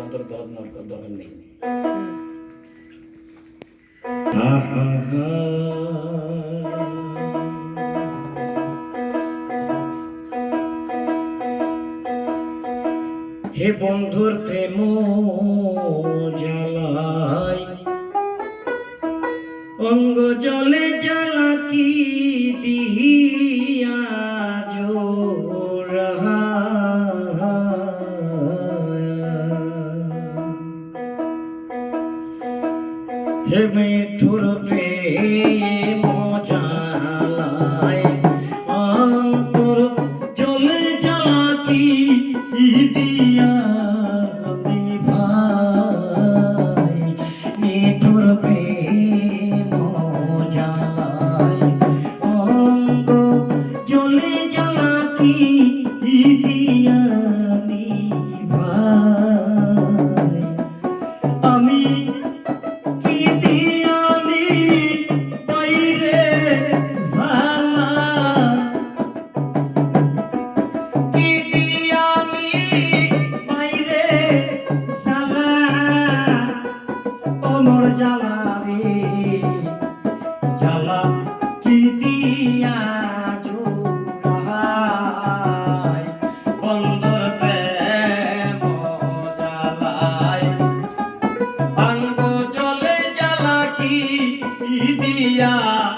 যন্ত্রের দরকার দরকার নেই। হে বন্ধুর প্রেম জ্বালাই অঙ্গ জলে জ্বালা কি দিয়ে 你的呀。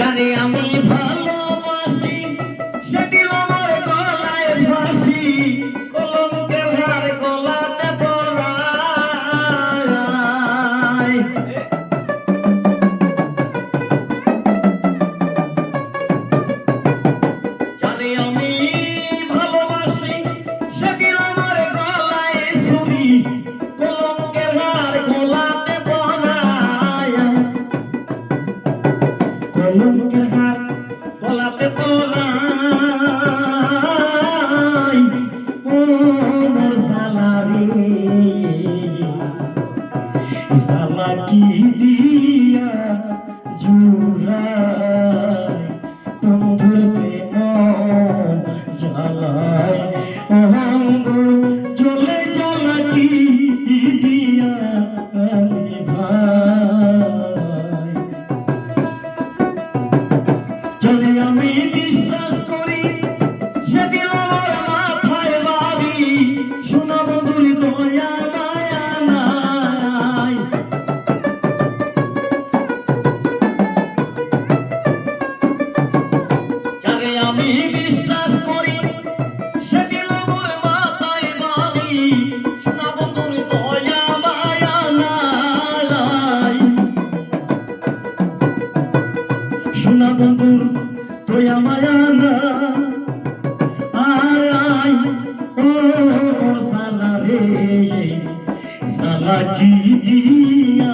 জানে আমি সোনা তোয়া মায়া না আর আই ও সালা রে সালা কি দিয়া